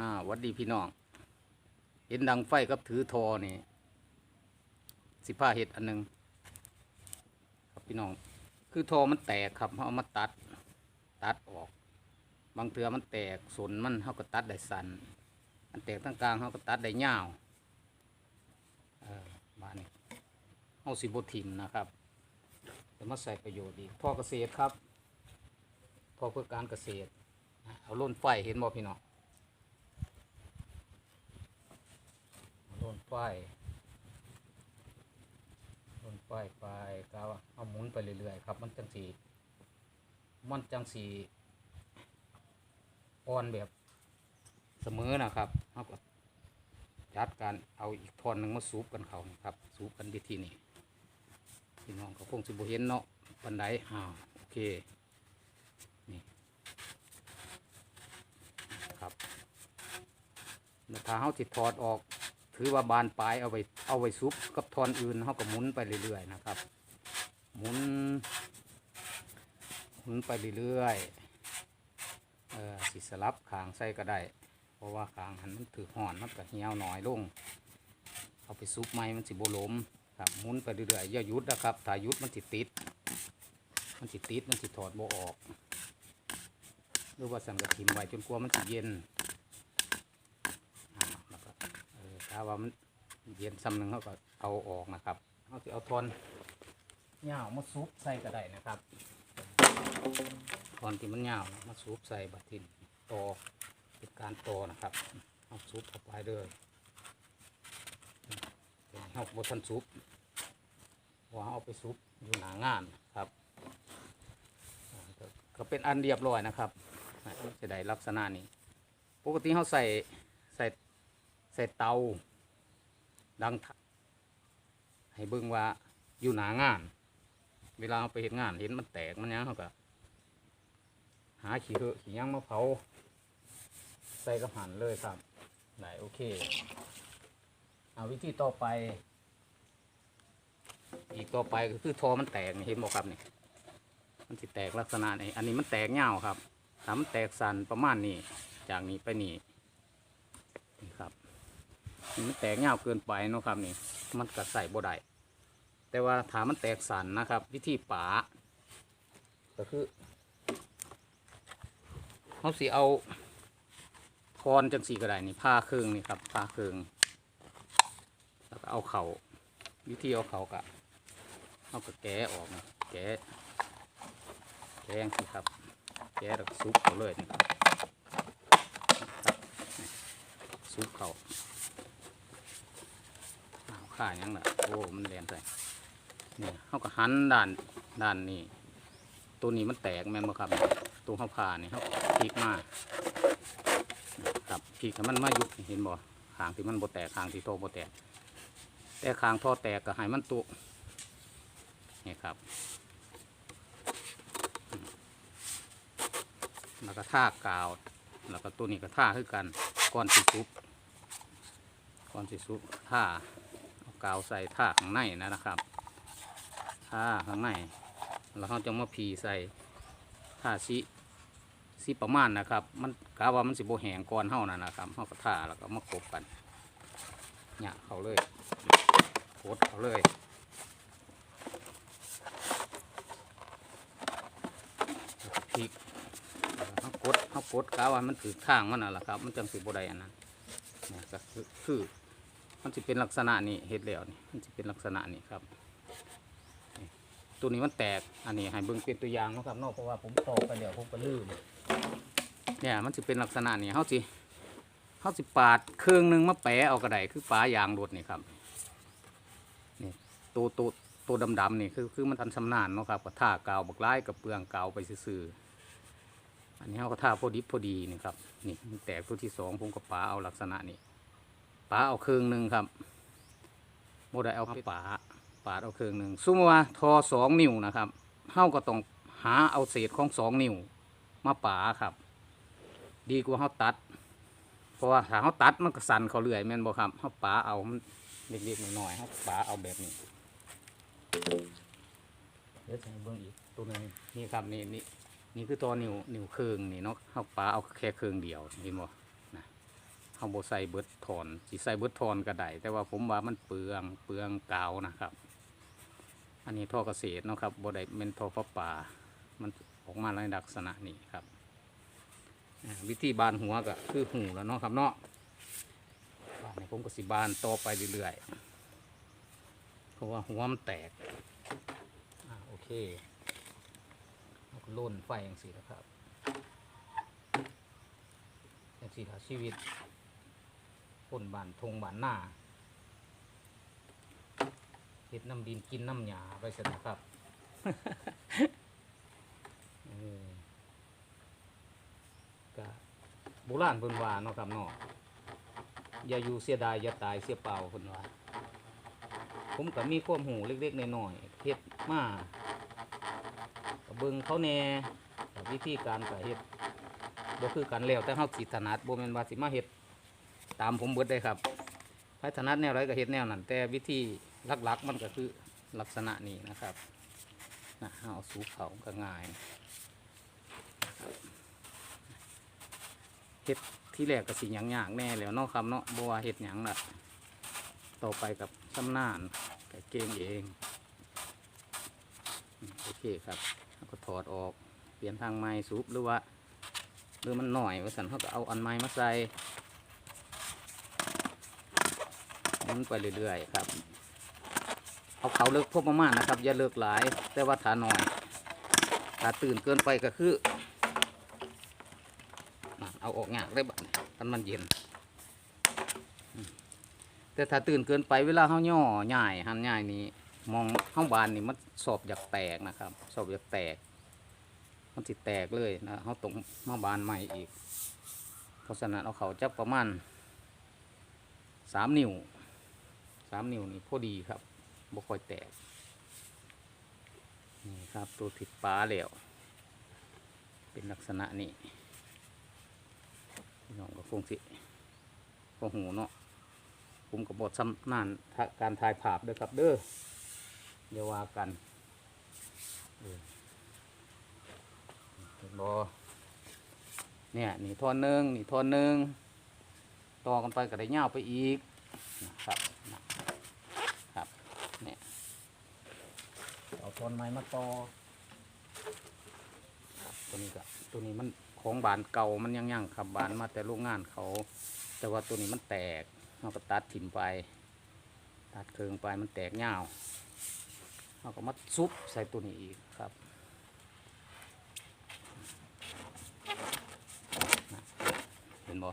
อ่าวัดดีพี่น้อง เห็นดังไฟกับถือทอนี่สิผ้าเห็ดอันหนึงครับพี่น้อง คือทอมันแตกครับเขาเอามาตัด ตัดออก บางเทือมันแตกสนมันเขาก็ตัดได้สันมันแตกทั้งกลางเขาก็ตัดได้ยาวเออบ้านนี้เอาสิบทิมนะครับจะมาใส่ประโยชน์ดีท่อเกษตรครับท่อเพื่อการเกษตร เอาล่นไฟเห็นบ่พี่น้องเอาล่น ไฟล่นไฟไปก็เอาหมุนไปเรื่อยๆครับ มันจังสีมันจังสีอ่อนแบบเสมอนะครับเอาก็จัดการเอาอีกทอนหนึ่งมาสูบกันเขานะครับ สูบกันวิธีนี้พี่น้องก็คงสิบเห็นเนาะปันไดอ้าวโอเคนี่ครับแล้วถ้าเขาติดถอดออก ถือว่าบานปลายเอาไปเอาไปซุปกับทอนอื่นเขาก็หมุนไปเรื่อยๆนะครับ หมุนหมุนไปเรื่อยๆเออสิสลับขางใส่ก็ได้ เพราะว่าขางหันมันถือห่อนมันก็เหี่ยวหน่อยลง เอาไปซุปไม้มันสิบลมครับหมุนไปเรื่อยๆอย่าหยุดนะครับถ้าหยุดมันสิติด มันสิติดมันสิถอดโบออกหรือว่าสั่งกระถิ่มไว้จนกลัวมันสิเย็นอ่าแล้วก็เออ ถ้าว่ามันเย็นซ้ำหนึ่งเขาก็เอาออกนะครับเขาจะเอาทอนเหงามาซุปใส่ก็ได้นะครับทอนที่มันเหงามาซุปใส่บัดทินโตอเป็นการโตอนะครับเอาซุปเข้าไปเลยเอาบทันซุปว่าเอาไปซุปอยู่หนางานครับ ก็เป็นอันเรียบร้อยนะครับจะได้ลักษณะนี้ ปกติเขาใส่ใส่ ส่เตาดังให้เบิ่งว่าอยู่หนางาน เวลาไปเห็นงานเห็นมันแตกมันยังเขาก็หาขี้เหอะขี้ยังมาเผาใส่กระหันเลยครับไหนโอเคเอาวิธีต่อไป อีกต่อไปก็คือทอมันแตกเห็นบอกครับนี่มันสิแตกลักษณะนี้อันนี้มันแตกเงาครับถ้ามันแตกสันประมาณนี้จากนี้ไปนี่นี่ครับ มันแตกเงาเกินไปเนาะครับนี่ มันก็ใส่บ่ได้แต่ว่าถามมันแตกสันนะครับ วิธีป่าก็คือเขาสิเอาคอนจังสีก็ได้นี่ผ้าเครื่องนี่ครับผ้าเครื่องแล้วก็เอาเขาวิธีเอาเขากะเอากระแกะออกนะแกะแกงสิครับ แกะแล้วก็ซุปเขาเลยนี่ครับซุปเขา อ้าวข่ายังล่ะโอ้มันแลนใส่นี่เขาก็หันด้านด้านนี้ตัวนี้มันแตกแม่นบ่ครับ ตัวเขาผ่านี่เขาพลิกมาครับพลิกมันมายุบเห็นบ่ขางที่มันบ่แตกขางที่โตบ่แตก แต่ขางท่อแตกก็ให้มันตุนี่ครับแล้วก็ท่ากาว แล้วก็ตัวนี้ก็ท่าคือกันก้อนสิซุปก้อนสิซุปท่า กาวใส่ท่าข้างในนะนะครับท่าข้างในแล้วเขาจะมาพีใส่ท่าสิสิประมาณนะครับ มันกาว่ามันสิบโบแหงก้อนเท่านั้นนะครับเขาก็ท่าแล้วก็มากบกันเนี่ยเขาเลยโคตรเขาเลยพริกเขากดเขากดกาว่ามันถือข้างมันน่ะแหละครับ มันจังสิบไดอันนั้นเนี่ยก็คือ มันจะเป็นลักษณะนี้เห็ดแล้วนี่มันจะเป็นลักษณะนี้ครับ ตัวนี้มันแตกอันนี้ให้เบิ่งเป็นตัวอย่างนะครับนอกเพราะว่าผมตอกไปแล้วผมก็ลืมเนี่ยมันจะเป็นลักษณะนี้เขาสิเขาสิปาดเครื่องหนึงมาแปะเอากระไดคือปลายางรถนี่ครับนี่ตัวตัวตัวดำๆนี่คือคือมันทันสำนานเนาะครับกับท่ากาวบักไล่กับเปลืองกาวไปซื่ออันนี้เขาก็ท่าพอดิบพอดีนี่ครับนี่แตกตัวที่สองผมก็ปาเอาลักษณะนี้ ปาเอาเครื่องหนึ่งครับโมได้เอาปาปาเอาเครื่องหนึ่งซุ่มว่าทอสองนิ้วนะครับเขาก็ต้องหาเอาเศษของสองนิ้วมาปาครับ ดีกว่าเขาตัด เพราะว่าถ้าเขาตัดมันก็สั่นเขาเรื่อยแม่นบ่ครับเขาปาเอามันเล็กๆหน่อยๆเขาปาเอาแบบนี้เดี๋ยวให้เบิ่งอีกตัวหนึงนี่ครับนี่นี่นี่คือตัวนิ้วนิ้วเครื่องนี่เนาะเขาปลาเอาแค่เครื่องเดียวเห็นบ่นะ เฮาบใส่เบิดทอนสิใส่เบิดทอนก็ได้แต่ว่าผมว่ามันเปลืองเปลืองกาวนะครับ อันนี้ท่อเกษตรนะครับบ่ได้เป็นท่อประปามันออกมาในลักษณะนี้ครับ วิธีบานหัวก็คือหูแล้วเนาะครับเนาะบานผมก็สิบานต่อไปเรื่อยๆเพราะว่าหัวมันแตกอโอเคเล่นไฟอย่างสีนะครับอย่างสีละชีวิต คนบ้านทงบ้านหน้าเฮ็ดน้ำดินกินน้ำหยาไปเสร็จนะครับเออก็โบราณเพิ่นว่าเนาะครับเนาะอย่าอยู่เสียดายอย่าตายเสียเปล่าเพิ่นว่าผมก็มีความหูเล็กๆน้อยๆเฮ็ดมาก็เบิ่งเขาแหน่ก็วิธีการก็เฮ็ดบ่คือกันแล้วแต่เฮาสิถนัดบ่แม่นว่าสิมาเฮ็ด ตามผมเบิดได้ครับใครถนัดแนวใดก็เฮ็ดแนวนั้นแต่วิธีหลักๆมันก็คือลักษณะนี้นะครับนะเอาสูบเขาก็ง่ายเฮ็ดที่แรกก็สิหยังหยากแน่แล้วนาะครับเนาะบัวเฮ็ดหยังละต่อไปกับชำนาญแต่เก่งเองโอเคครับก็ถอดออกเปลี่ยนทางไม้สูบหรือว่าหรือมันหน่อยว่าสันเขาก็เอาอันไม้มาใส่ หมันไปเรื่อยๆครับ เอาเขาเลิกพบประมาณนะครับ อย่าเลิกหลาย แต่ว่าถาหน่อยถ้าตื่นเกินไปก็คือเอาออกงากได้บัดนี้คันมันเย็น แต่ถ้าตื่นเกินไปเวลาเขาย่อใหญ่หันใหญ่นี้มองห้องบานนี่มันสอบอยากแตกนะครับสอบอยากแตก มันสิดแตกเลยนะเขาตรงมาบานใหม่อีก เพราะฉะนั้นเอาเขาจับประมาณสามนิ้ว สามนิ้วนี่พอดีครับบ่ค่อยแตก นี่ครับตัวติดปลาแล้ว เป็นลักษณะนี้พี่น้องก็คงสิพอหูเนาะผมกับบทสำนานการถ่ายภาพด้อครับ เด้ออย่าว่ากันเอเนบอเนี่ยนี่ทอนหนึ่งนี่ทอนหนึ่งต่อกันไปก็ได้เงาไปอีกนะครับนะครับเนี่ย เอา ต้นไม้มาตอตัวนี้ก็ตัวนี้มันของบานเก่ามันยังยังครับบานมาแต่โรงงานเขา แต่ว่าตัวนี้มันแตกเราก็ตัดถิ่มไป ตัดเคืองไปมันแตกเงาวเราก็มาซุปใส่ตัวนี้อีกครับเห็นบ่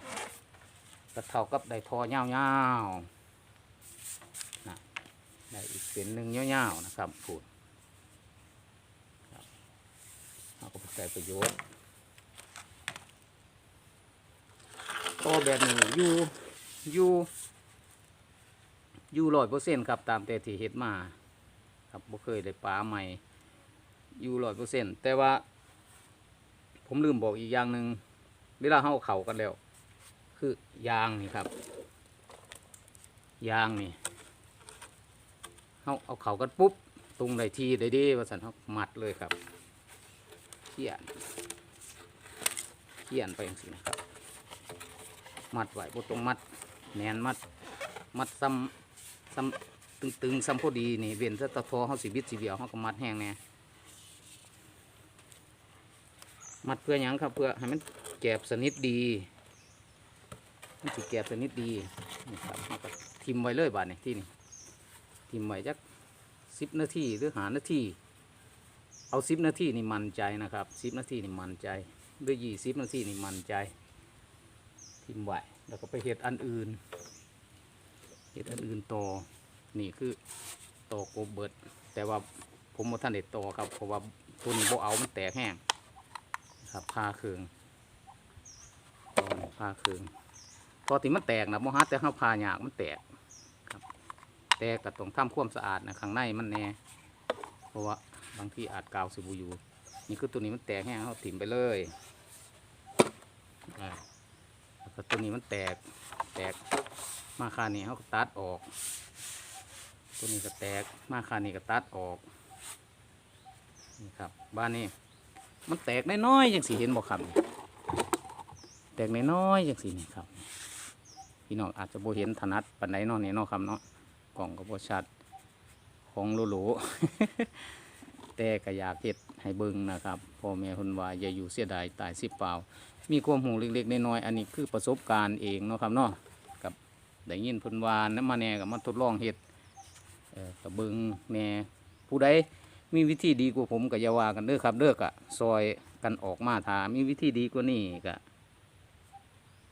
ก็เท่ากับได้ทอเงาวๆนะได้อีกเส้นหนึ่งเงาวๆนะครับพูด เอาก็ ไปใส่ประโยชน์ต่อแบบนี้อยู่อยู่อยู่ร้อยเปอร์เซ็นต์ครับตามแต่ที่เฮ็ดมา ครับบ่เคยได้ปลาใหม่อยู่ร้อยเปอร์เซ็นต์แต่ว่า ผมลืมบอกอีกอย่างหนึ่งเวลาเขาเอาเข่ากันแล้ว คือยางนี่ครับ ยางนี่เขาเอาเข่ากันปุ๊บตรงในทีได้ดีว่าสันเขามัดเลยครับ ขียนเขียนไปอย่างนี้นะครับมัดไว้บตรงมัดแนนมัดมัดซ้ำซ้ำตึงๆซ้ำพอดีนี่เวียนซะตะทอเขาสิบิดสิเบียวเขาก็มัดแห้งแน่มัดเพื่อหยังครับเพื่อให้มันแกบสนิทดีมันสิแกบสนิทดีนี่ครับเขาก็ทิมไว้เลยบาดนี่ที่นี่ทิมไว้จักสิบนาทีหรือหานาที เอาสิบนาทีนี่มันใจนะครับสิบนาทีนี่มันใจด้วยยี่สิบนาทีนี่มันใจ ทิมไหวแล้วก็ไปเห็ดอันอื่นเห็ดอันอื่นต่อนี่คือต่อโกเบิดแต่ว่าผมบ่ท่านเด็ดต่อครับเพราะว่าตัวนี้โบเอามันแตกแห้งครับผ้าเคืองตอนผ้าเคืองตอนที่มันแตกนะโมฮัดแต่ข้าพาหยากมันแตกครับ แตกก็ต้องทำความสะอาดนะข้างในมันแน่เพราะว่า บางที่อาจกาวสิบูอยู่ นี่คือตัวนี้มันแตกแห้งเขาถิ่มไปเลยอ่าแล้วก็ตัวนี้มันแตก แตกมาคานี้เขาก็ตัดออก ตัวนี้ก็แตกมาคานี้ก็ตัดออก นี่ครับ บ้านนี้ มันแตกน้อยๆอย่างสีเห็นบอกครับ แตกน้อยๆอย่างสีนี่ครับ พี่น้องอาจจะโบเห็นถนัดปานใดนาะนี่นาะครับเนาะ กล่องก็บ่ชัด ของหรูๆ แต่ก็อยากเฮ็ดให้เบิ่งนะครับพ่อแม่เพิ่นว่าอย่าอยู่เสียดายตายสิเปล่า มีความหูเล็กๆน้อยๆอันนี้คือประสบการณ์เองเนาะครับเนาะกับได้ยินเพิ่นว่านํมาแน่ก็มาทดลองเฮ็ดเอ่อก็เบิ่งแน่ผู้ใดมีวิธีดีกว่าผมก็อย่าว่ากันเด้อครับเด้อก็ซอยกันออกมาถามีวิธีดีกว่านี้ก็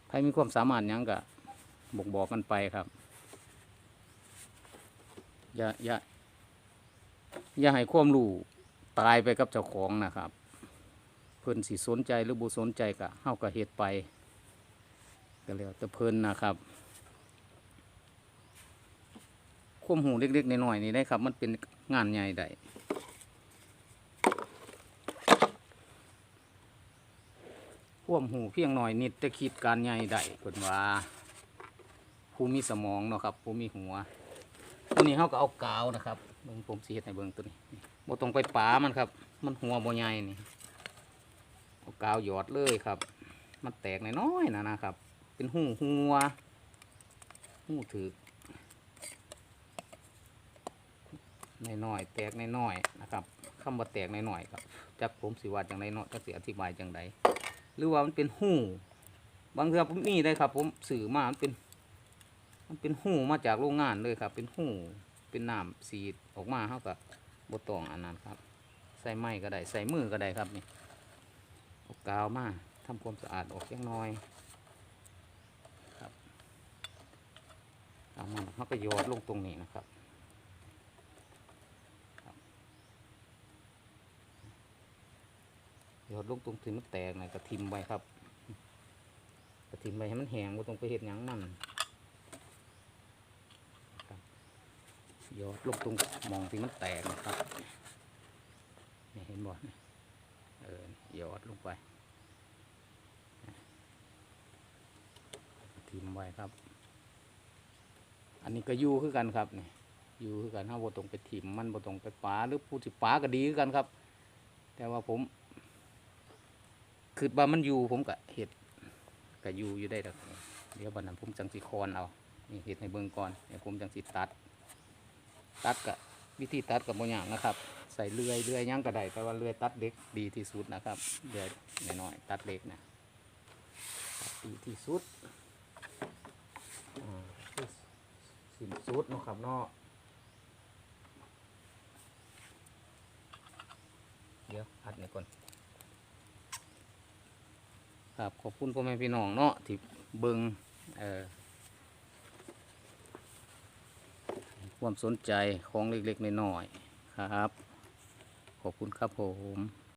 ใครมีความสามารถยังก็บอกบอกกันไปครับอย่าอย่าอย่าให้ความรู้ ตายไปกับเจ้าของนะครับ เพิ่นสิสนใจหรือบ่สนใจก็เฮาก็เฮ็ดไปก็แล้วแต่เพิ่นนะครับควมหูเล็กๆน้อยๆนี่ได้ครับ มันเป็นงานใหญ่ได้ควมหูเพียงหน่อยนิดแต่คิดการใหญ่ได้เพิ่นว่าผู้มีสมองเนาะครับผู้มีหัวตัวนี้เขาก็เอากาวนะครับ เบิ่งผมสีเฮ็ดให้เบิ่งตัวนี้บ่ต้องไปป๋ามันครับ มันหัวบ่ใหญ่นี่กาวหยอดเลยครับ มันแตกน้อยๆนะนะครับ เป็นหูหัวหูถือน้อยๆแตกน้อยๆนะครับคำว่าแตกน้อยๆครับจักผมสิว่าจังไดเนาะจักสิอธิบายจังไดหรือว่ามันเป็นหูบางเทือผมมีได้ครับ ผมสื่อมามันเป็น มันเป็นหูมาจากโรงงานเลยครับ เป็นหู เป็นน้ำสีดออกมาเขากับบตองอันนั้นครับใส่ไม้ก็ได้ใส่มือก็ได้ครับนี่เอากาวมาทำความสะอาดออกยังน้อยครับเอามาเขาก็โยอดลงตรงนี้นะครับโยอดลงตรงที่มันแตกหน่อยกระทิมไว้ครับกระทิมไว้ให้มันแห้งว่าต้องไปเห็ดหยังมัน ยอดลงตรงมองที่มันแตกนะครับนี่เห็นบ่เนี่ยเออยอดลงไปทิมไว้ครับ อันนี้ก็ยูคือกันครับนี่ยูคือกันถ้าบ่ตรงไปถิ่มมันบ่ตรงไปปาหรือผู้ที่ปาก็ดีคือกันครับ แต่ว่าผมคือว่ามันอยู่ผมก็เห็ดก็อยู่อยู่ได้ดอกเดี๋ยวบัดนั้นผมจังสิคอนเอานี่เห็ดในเบิ่งก่อนเดี๋ยวผมจังสิตัด ตัดกับวิธีตัดกับบางอย่างนะครับ ใส่เลื่อยเลื่อยย่างก็ไดแต่ว่าเลื่อยตัดเล็กดีที่สุดนะครับเลื่อยน้อยๆตัดเล็กนะตัดดีที่สุดอ่าสินสุดนะครับเนาะเดี๋ยวอัดนี่ก่อนครับขอบคุณพ่อแม่พี่น้องเนาะที่เบิงเอ่อ ความสนใจของเล็กๆน้อยๆครับ ขอบคุณครับผม